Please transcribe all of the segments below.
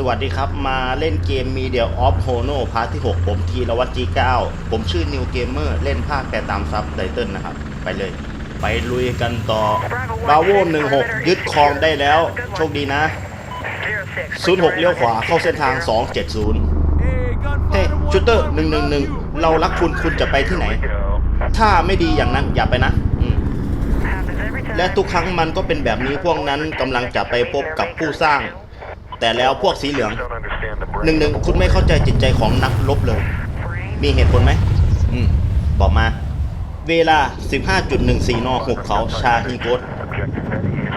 สวัสดีครับมาเล่นเกม Media of Hono พาร์ทที่ 6 ผมทีรวัตจี9ผมชื่อ New Gamer เล่นภาคแต่ตามซับไตเติลนะครับ ไปเลย ไปลุยกันต่อบาโว16ยึดครองได้แล้ว โชคดีนะ06เลี้ยวขวาเข้าเส้นทาง 270 เฮ้ชูเตอร์111เรารักคุณคุณจะไปที่ไหน ถ้าไม่ดีอย่างนั้นอย่าไปนะอืมและทุกครั้งมันก็เป็นแบบนี้พวกนั้นกำลังจะไปพบกับผู้สร้าง แต่แล้วพวกสีเหลืองหนึ่งหนึ่งคุณไม่เข้าใจจิตใจของนักรบเลย มีเหตุผลไหมอืมบอกมา เวลา 15.14นหุบเขาชาฮีโกต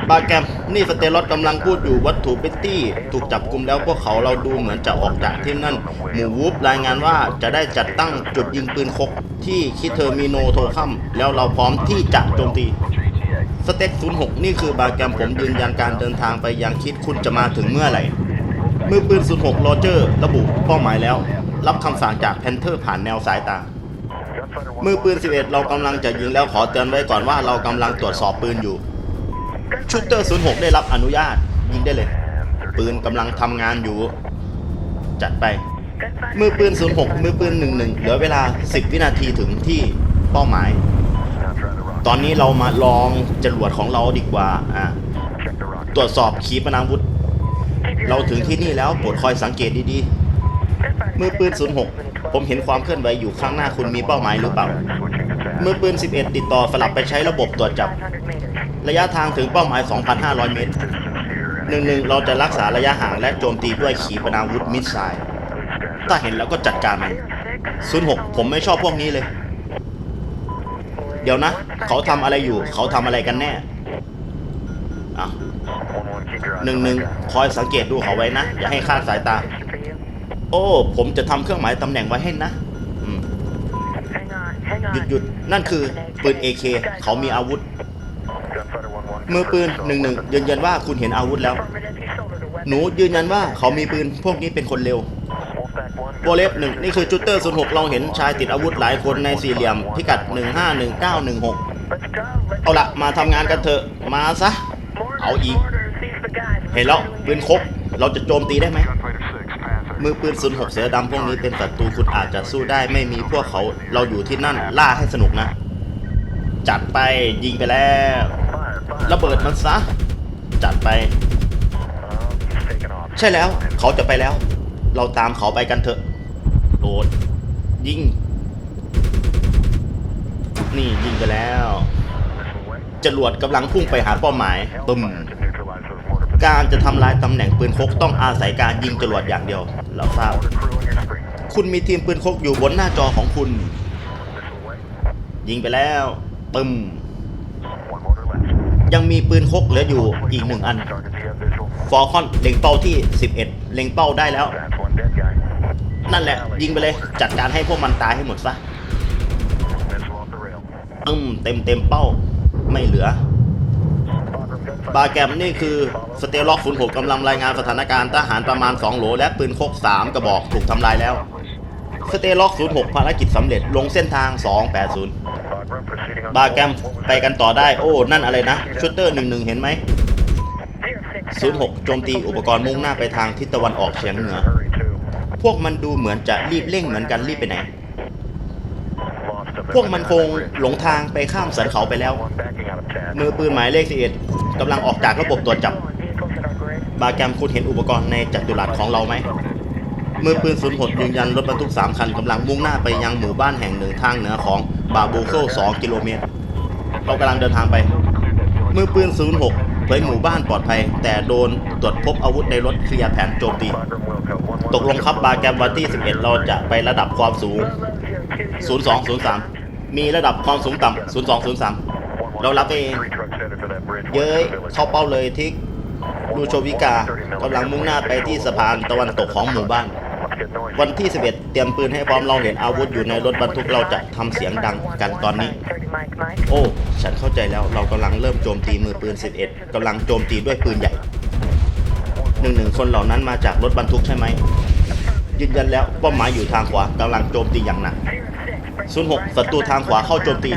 บาแกรมนี่สเตลลอดกำลังพูดอยู่วัตถุเบตตี้ ถูกจับกลุ่มแล้วพวกเขาเราดูเหมือนจะออกจากที่นั่น หมู่วูฟรายงานว่าจะได้จัดตั้งจุดยิงปืนคกที่คิเทอร์มิโนโทคัมแล้วเราพร้อมที่จะโจมตี สเต็ก06 นี่คือบาแกรมผมยืนยันการเดินทางไปยังคิดคุณจะมาถึงเมื่อไหร่มือปืน 06 โรเจอร์ ระบุเป้าหมายแล้ว รับคำสั่งจากแพนเทอร์ผ่านแนวสายตา มือปืน 11 เรากำลังจะยิงแล้วขอเตือนไว้ก่อนว่าเรากำลังตรวจสอบปืนอยู่ชูเตอร์ 06 ได้รับอนุญาต ยิงได้เลย ปืนกำลังทำงานอยู่ จัดไป มือปืน 06 มือปืน 11 เหลือเวลา 10 วินาทีถึงที่เป้าหมาย ตอนนี้เรามาลองจรวดของเราดีกว่าอ่าตรวจสอบขีปนาวุธ เราถึงที่นี่แล้วโปรดคอยสังเกตดีๆ มือปืน 06 ผมเห็นความเคลื่อนไหวอยู่ข้างหน้าคุณมีเป้าหมายหรือเปล่า มือปืน 11 ติดต่อสลับไปใช้ระบบตรวจจับ ระยะทางถึงเป้าหมาย 2,500 เมตรหนึ่งหนึ่งเราจะรักษาระยะห่างและโจมตีด้วยขีปนาวุธมิสไซล์ถ้าเห็นแล้วก็จัดการมัน06 ผมไม่ชอบพวกนี้เลย เดี๋ยวนะ เขาทำอะไรอยู่ เขาทำอะไรกันแน่อะหนึ่งหนึ่งคอยสังเกตดูเขาไว้นะ อย่าให้คลาดสายตา โอ้ ผมจะทำเครื่องหมายตำแหน่งไว้ให้นะหยุดหยุดนั่นคือปืน AK เขามีอาวุธ มือปืนหนึ่งหนึ่งยืนยันว่าคุณเห็นอาวุธแล้ว หนูยืนยันว่าเขามีปืนพวกนี้เป็นคนเร็ว โบเลฟหนึ่งนี่คือจูเตอร์06เราเห็นชายติดอาวุธหลายคนในสี่เหลี่ยมพิกัด 151916 เอาละมาทำงานกันเถอะ มาซะ เอาอีก เห็นแล้ว ปืนคกเราจะโจมตีได้ไหมมือปืน 06 เสือดำพวกนี้เป็นศัตรูคุณอาจจะสู้ได้ไม่มีพวกเขาเราอยู่ที่นั่นล่าให้สนุกนะ จัดไปยิงไปแล้ว ระเบิดมันซะ จัดไป ใช่แล้วเขาจะไปแล้ว เราตามเขาไปกันเถอะ โดดยิง นี่ยิงไปแล้ว จรวดกำลังพุ่งไปหาเป้าหมายตึมการจะทำลายตำแหน่งปืนคกต้องอาศัยการยิงจรวดอย่างเดียว เราทราบ คุณมีทีมปืนคกอยู่บนหน้าจอของคุณ ยิงไปแล้วตึมยังมีปืนคกเหลืออยู่อีกหนึ่งอัน ฟอร์คอนเล็งเป้าที่ 11 เล็งเป้าได้แล้ว นั่นแหละ ยิงไปเลย จัดการให้พวกมันตายให้หมดซะอึ้มเต็มเต็มเป้าไม่เหลือ บาแกรมนี่คือ สเตลล็อก06กำลังรายงานสถานการณ์ทหารประมาณ 2 โหล และปืนคก 3 กระบอกถูกทำลายแล้ว สเตลล็อก06 ภารกิจสำเร็จลงเส้นทาง 280 บาแกรมไปกันต่อได้ โอ้ นั่นอะไรนะชูเตอร์ 11 เห็นไหม 06โจมตีอุปกรณ์มุ่งหน้าไปทางทิศตะวันออกเฉียงเหนือ พวกมันดูเหมือนจะรีบเร่งเหมือนกันรีบไปไหน พวกมันคงหลงทางไปข้ามสันเขาไปแล้ว มือปืนหมายเลข11กำลังออกจากระบบตรวจจับ บาแกมคุณเห็นอุปกรณ์ในจัตุรัสของเราไหม มือปืนศูนย์หดยืนยันรถบรรทุก 3 คันกำลังมุ่งหน้าไปยังหมู่บ้านแห่งหนึ่งทางเหนือของบาบูโซ2กิโลเมตร เรากำลังเดินทางไป มือปืน06 ยหมู่บ้านปลอดภัย แต่โดนตรวจพบอาวุธในรถเคลียร์แผนโจมตี ตกลงครับบาแกรมวันที่ 11 เราจะไประดับความสูง 0203 มีระดับความสูงต่ำ0203 เรารับเอง เย้ยเข้าเป้าเลยทิกดูโชวิกากำลังมุ่งหน้าไปที่สะพานตะวันตกของหมู่บ้าน วันที่ 11 เตรียมปืนให้พร้อมเราเห็นอาวุธอยู่ในรถบรรทุกเราจะทำเสียงดังกันตอนนี้ โอ้ ฉันเข้าใจแล้ว เรากำลังเริ่มโจมตีมือปืน 11กำลังโจมตีด้วยปืนใหญ่หนึ่งหนึ่งคนเหล่านั้นมาจากรถบรรทุกใช่ไหม ยืนยันแล้วเป้าหมายอยู่ทางขวากำลังโจมตีอย่างหนัก06ศัตรูทางขวาเข้าโจมตี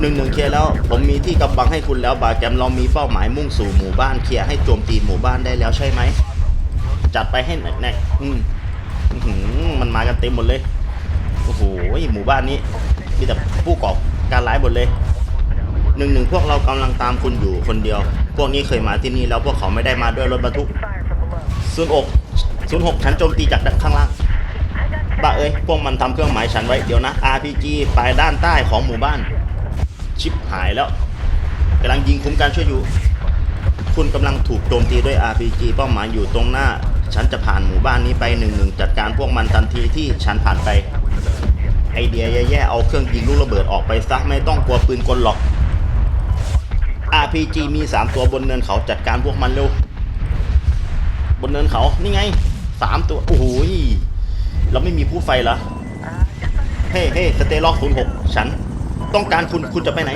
หนึ่งหนึ่งเคลียร์แล้ว ผมมีที่กำบังให้คุณแล้วบาแกมเรามีเป้าหมายมุ่งสู่หมู่บ้านเคลียร์ให้โจมตีหมู่บ้านได้แล้วใช่ไหม จัดไปให้แน่ๆอืมอื้อหือมันมากันเต็มหมดเลย โอ้โหหมู่บ้านนี้ มีแต่ผู้ก่อการร้ายหมดเลยหนึ่งหนึ่งพวกเรากำลังตามคุณอยู่คนเดียว พวกนี้เคยมาที่นี่แล้วพวกเขาไม่ได้มาด้วยรถบรรทุกศูนย์อกศูนย์หกฉันโจมตีจากด้านข้างล่างบ้าเอ้ยพวกมันทำเครื่องหมายฉันไว้เดี๋ยวนะ RPG ปลายด้านใต้ของหมู่บ้าน ชิปหายแล้วกำลังยิงคุ้มกันช่วยอยู่ คุณกำลังถูกโจมตีด้วย RPG เป้าหมายอยู่ตรงหน้า ฉันจะผ่านหมู่บ้านนี้ไปหนึ่งหนึ่งจัดการพวกมันทันทีที่ฉันผ่านไป ไอเดียแย่ๆเอาเครื่องยิงลูกระเบิดออกไปซะไม่ต้องกลัวปืนกลหรอก RPG มี 3 ตัวบนเนินเขาจัดการพวกมันเร็ว บนเนินเขา นี่ไง 3 ตัว โอ้โหเราไม่มีผู้ไฟเหรอ เฮ้เฮ้สเตล็อกศูนย์หกฉัน ต้องการคุณคุณจะไปไหน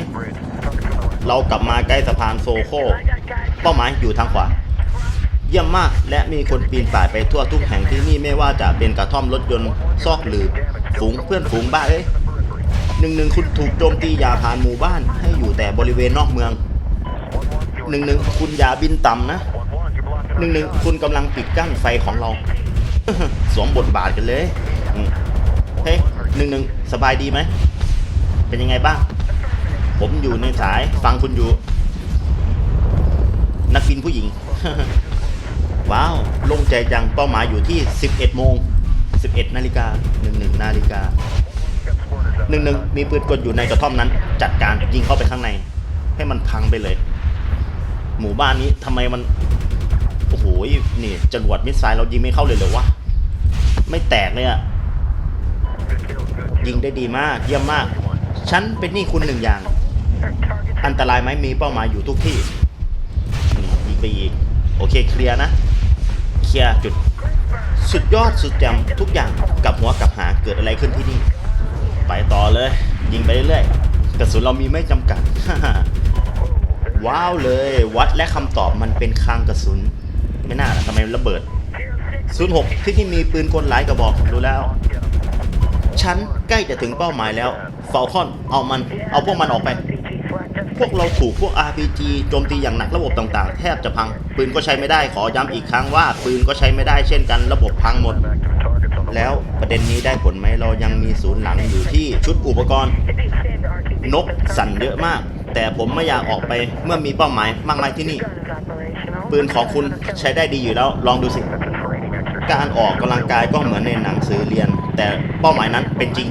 เรากลับมาใกล้สะพานโซโค เป้าหมายอยู่ทางขวา เยี่ยมมากและมีคนปีนป่ายไปทั่วทุกแห่งที่นี่ไม่ว่าจะเป็นกระท่อมรถยนต์ซอกหลืบ ฝูงเพื่อนฝูงบ้าเอ้ยหนึ่งหนึ่งคุณถูกโจมตีอย่าผ่านหมู่บ้าน ให้อยู่แต่บริเวณนอกเมืองหนึ่งหนึ่งคุณอย่าบินต่ำนะหนึ่งหนึ่งคุณกำลังปิดกั้นไฟของเราสวมบทบาทกันเลยเฮ้ยหนึ่งหนึ่งสบายดีไหม เป็นยังไงบ้าง ผมอยู่ในสายฟังคุณอยู่ นักบินผู้หญิง ว้าวโล่งใจจังเป้าหมายอยู่ที่ 11 โมง 11นาฬิกา11นาฬิกา11มีปืนกลอยู่ในกระท่อมนั้น จัดการยิงเข้าไปข้างใน ให้มันพังไปเลย หมู่บ้านนี้ทำไมมัน โอ้โหนี่จรวดมิสไซล์เรายิงไม่เข้าเลยเหรอวะไม่แตกเลยอะยิงได้ดีมาก เยี่ยมมาก ฉันเป็นหนี่คุณหนึ่งอย่าง อันตรายไหมมีเป้าหมายอยู่ทุกที่นี่ยิงไปอีกโอเคเคลียร์นะเคลียร์จุด สุดยอดสุดแจ่มทุกอย่างกลับหัวกลับหาเกิดอะไรขึ้นที่นี่ ไปต่อเลย ยิงไปเรื่อยๆกระสุนเรามีไม่จำกัด ว้าวเลย วัดและคำตอบมันเป็นคลังกระสุน ไม่น่าทำไมมันระเบิด06ที่นี่มีปืนกลหลายกระบอกดูแล้ว ฉันใกล้จะถึงเป้าหมายแล้วเฟลคอนเอามัน เอาพวกมันออกไป พวกเราถูกพวก RPG โจมตีอย่างหนักระบบต่างๆ แทบจะพัง ปืนก็ใช้ไม่ได้ขอย้ำอีกครั้งว่า ปืนก็ใช้ไม่ได้เช่นกันระบบพังหมด แล้วประเด็นนี้ได้ผลไหมเรายังมีศูนย์หลังอยู่ที่ชุดอุปกรณ์ นกสั่นเยอะมาก แต่ผมไม่อยากออกไปเมื่อมีเป้าหมายมากมายที่นี่ ปืนของคุณใช้ได้ดีอยู่แล้วลองดูสิ การออกกำลังกายก็เหมือนในหนังสือเรียน แต่เป้าหมายนั้นเป็นจริง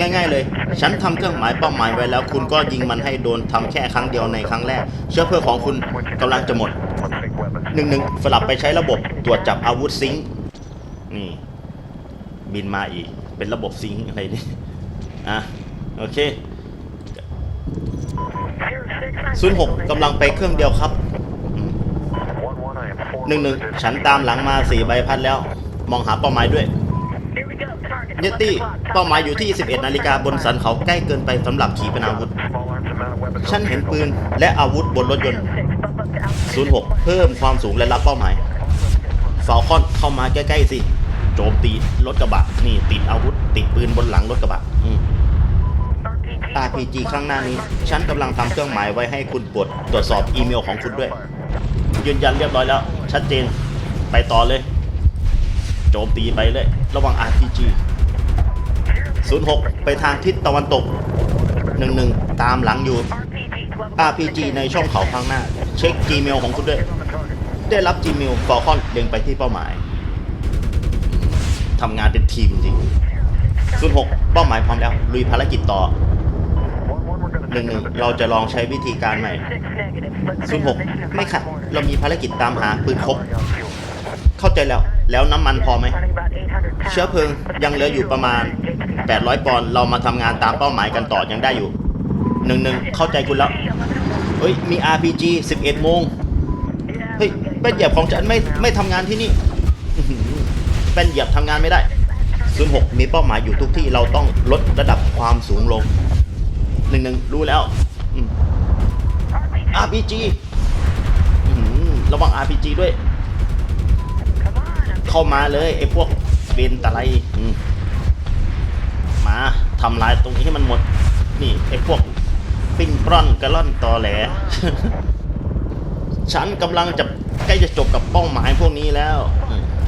ง่าย ๆ เลย ฉันทำเครื่องหมายเป้าหมายไว้แล้ว คุณก็ยิงมันให้โดนทำแค่ครั้งเดียวในครั้งแรก เชื้อเพลิงของคุณกำลังจะหมดหนึ่งหนึ่งสลับไปใช้ระบบตรวจจับอาวุธซิงค์นี่บินมาอีก เป็นระบบซิงค์อะไรนี่อะโอเคศูนย์หกกำลังไปเครื่องเดียวครับหนึ่งหนึ่งฉันตามหลังมาสี่ใบพัดแล้ว มองหาเป้าหมายด้วย เนตตี้เป้าหมายอยู่ที่ 11 นาฬิกาบนสันเขาใกล้เกินไปสำหรับขีปนาวุธ ฉันเห็นปืนและอาวุธบนรถยนต์ 06 เพิ่มความสูงและรับเป้าหมายฟาคอนเข้ามาใกล้ๆสิโจมตีรถกระบะ นี่ติดอาวุธ ติดปืนบนหลังรถกระบะอืม RPG ข้างหน้านี้ ฉันกำลังทำเครื่องหมายไว้ให้คุณกดตรวจสอบอีเมลของคุณด้วย ยืนยันเรียบร้อยแล้ว ชัดเจน ไปต่อเลย โจมตีไปเลย ระวัง RPG 06 ไปทางทิศตะวันตก 11 ตามหลังอยู่ RPG ในช่องเขาข้างหน้า เช็ค Gmail ของคุณด้วย ได้รับ Gmail ฟอลคอนเล็งไปที่เป้าหมายทำงานเป็นทีมจริง06 เป้าหมายพร้อมแล้ว ลุยภารกิจต่อ11เราจะลองใช้วิธีการใหม่06 ไม่ค่ะ เรามีภารกิจตามหาปืนครบ ใจแล้ว แล้วน้ำมันพอไหม เชื้อเพลิงยังเหลืออยู่ประมาณ 800 ปอนด์เรามาทำงานตามเป้าหมายกันต่อยังได้อยู่หนึ่งหนึ่งเข้าใจคุณแล้วเฮ้ยมี RPG 11โมงเฮ้ยเป็นเหยียบของฉันไม่ไม่ทำงานที่นี่เป็นเหยียบทำงานไม่ได้06มีเป้าหมายอยู่ทุกที่เราต้องลดระดับความสูงลงหนึ่งหนึ่งรู้แล้วอืม RPG อื้อหือระวัง RPG ด้วย เข้ามาเลยไอ้พวกเบนตะไลมาทำลายตรงนี้ให้มันหมด นี่ไอ้พวกปิ้งปล้อนกระล่อนตอแหลฉันกำลังจะใกล้จะจบกับเป้าหมายพวกนี้แล้ว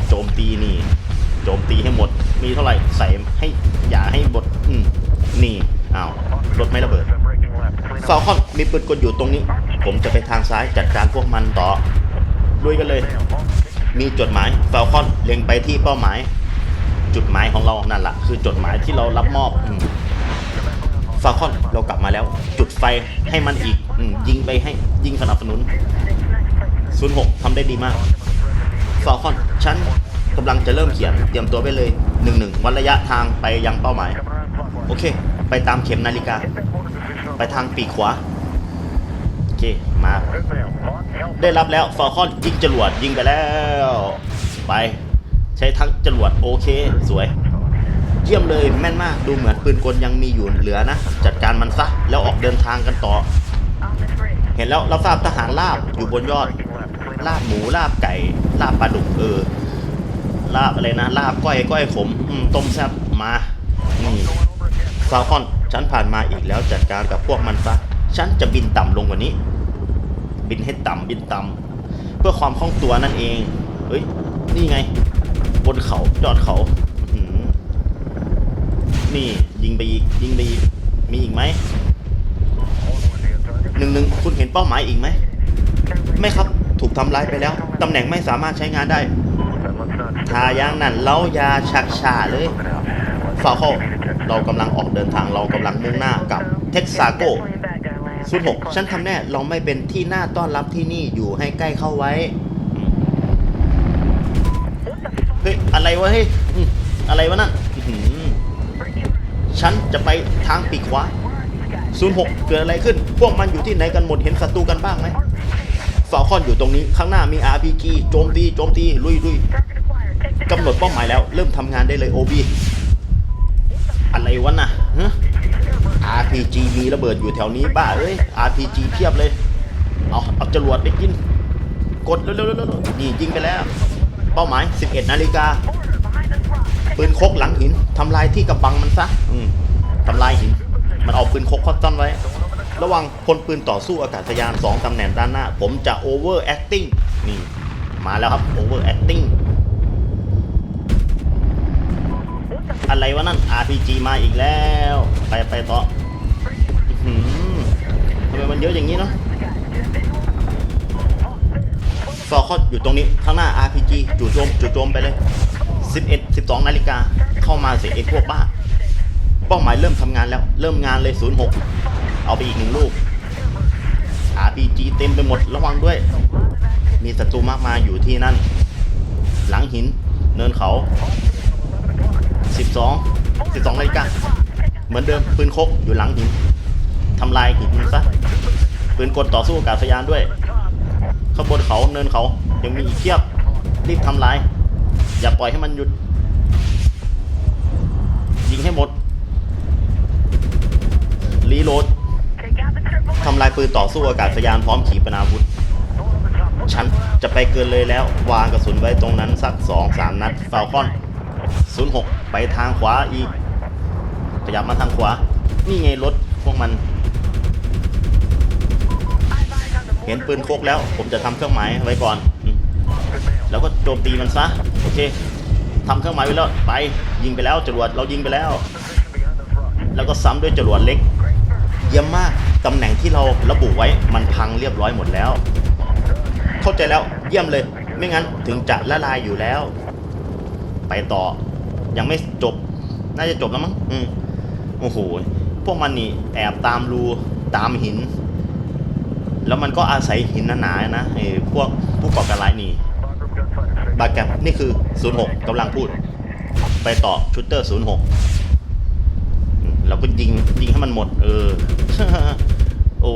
โจมตีนี่ โจมตีให้หมด มีเท่าไหร่ใส่ให้อย่าให้บดอืนี่อ้าวรถไม่ระเบิดฟาลคอนมีปืนกลอยู่ตรงนี้ ผมจะไปทางซ้ายจัดการพวกมันต่อลุยกันเลย มีจดหมายฟลคอนเล็งไปที่เป้าหมาย จุดหมายของเรานั่นแหละคือจดหมายที่เรารับมอบฟาลคอนเรากลับมาแล้ว จุดไฟให้มันอีกอยิงไปให้ยิงสนับสนุน 06ทำได้ดีมากฟาลคอนฉันกำลังจะเริ่มเขียน เตรียมตัวไปเลย 1-1วัดระยะทางไปยังเป้าหมาย โอเค ไปตามเข็มนาฬิกา ไปทางปีกขวา โอเค มาได้รับแล้วฟอลคอนยิงจรวดยิงไปแล้ว ไป ใช้ทั้งจรวดโอเค สวย เยี่ยมเลยแม่นมากดูเหมือนปืนกลยังมีอยู่เหลือนะ จัดการมันซะ แล้วออกเดินทางกันต่อ เห็นแล้วเราทราบทหารลาบอยู่บนยอด ลาบหมูลาบไก่ลาบปลาดุกเออลาบอะไรนะลาบก้อยก้อยขมต้มแซ่บมานี่ฟาลคอนฉันผ่านมาอีกแล้วจัดการกับพวกมันซะฉันจะบินต่ำลงกว่านี้ บินให้ต่ำบินต่ำเพื่อความคล่องตัวนั่นเองเฮ้ยนี่ไง บนเขายอดเขาหือนี่ยิงไปอีกยิงไปอีกมีอีกไหมหนึ่งหนึ่งคุณเห็นเป้าหมายอีกไหมไม่ครับถูกทำร้ายไปแล้วตำแหน่งไม่สามารถใช้งานได้ทายางนั้นเรายาชักชาเลยฟาเข้าเรากำลังออกเดินทางเรากำลังมุ่งหน้ากับเท็กซาโก ศูนย์หกฉันทำแน่เราไม่เป็นที่น่าต้อนรับที่นี่อยู่ให้ใกล้เข้าไว้อืมเฮ้ย อะไรวะเฮ้ยอืมอะไรวะนั่นอื้อหือฉันจะไปทางปีกขวาศูนย์หกเกิดอะไรขึ้น พวกมันอยู่ที่ไหนกันหมดเห็นศัตรูกันบ้างไหมฟาคอนอยู่ตรงนี้ข้างหน้ามี RPG โจมตีโจมตีลุยลุยกำหนดเป้าหมายแล้ว เริ่มทำงานได้เลยโอบีอะไรวะน่ะฮะ RPG มีระเบิดอยู่แถวนี้บ้าเอ้ย RPG เพียบเลย เอาเอาจรวดไปกิน กดเร็วๆๆนี่ยิงไปแล้ว เป้าหมาย 11 นาฬิกา ปืนคกหลังหินทำลายที่กำบังมันซะ อืมทำลายหิน มันเอาปืนคกคอซ่อนไว้ ระวังพลปืนต่อสู้อากาศยาน 2 ตำแหน่งด้านหน้า ผมจะ over acting นี่ มาแล้วครับ over acting อะไรวะนั่น RPG มาอีกแล้ว ไปไปต่อ เยอะอย่างนี้เนาะฟอร์คอดอยู่ตรงนี้ข้างหน้า RPG จู่โจมจู่โจมไปเลย 11 12 นาฬิกาเข้ามาเสียไอ้พวกบ้า เป้าหมายเริ่มทำงานแล้ว เริ่มงานเลย 06 เอาไปอีกหนึ่งลูก RPG เต็มไปหมดระวังด้วย มีศัตรูมากมายอยู่ที่นั่น หลังหิน เนินเขา 12 12 นาฬิกาเหมือนเดิมปืนคกอยู่หลังหิน ทำลายหินมันซะปืนกลต่อสู้อากาศยานด้วยข้างบนเขาเนินเขายังมีอีกเทียบรีบทำลาย อย่าปล่อยให้มันหยุด ยิงให้หมดรีโหลดทำลายปืนต่อสู้อากาศยานพร้อมขีปนาวุธฉันจะไปเกินเลยแล้ว วางกระสุนไว้ตรงนั้นสักสองสามนัดฟาลคอน 06 ไปทางขวาอีกขยับมาทางขวา นี่ไงรถพวกมัน เห็นปืนโคกแล้ว ผมจะทำเครื่องหมายไว้ก่อน แล้วก็โจมตีมันซะ โอเคทำเครื่องหมายไว้แล้ว ไป ยิงไปแล้ว จรวด เรายิงไปแล้ว แล้วก็ซ้ำด้วยจรวดเล็ก เยี่ยมมากตำแหน่งที่เราระบุไว้ มันพังเรียบร้อยหมดแล้ว เข้าใจแล้ว เยี่ยมเลย ไม่งั้นถึงจะละลายอยู่แล้ว ไปต่อ ยังไม่จบ น่าจะจบแล้วมั้ง อืม โอ้โห พวกมันนี่แอบตามรู ตามหิน แล้วมันก็อาศัยหินหนาๆนะไอ้พวกผู้ก่อการร้ายนี่บาแกมนี่คือ 06กำลังพูด ไปต่อชูเตอร์ 06อืมเราก็ยิงยิงให้มันหมด เออ โอ้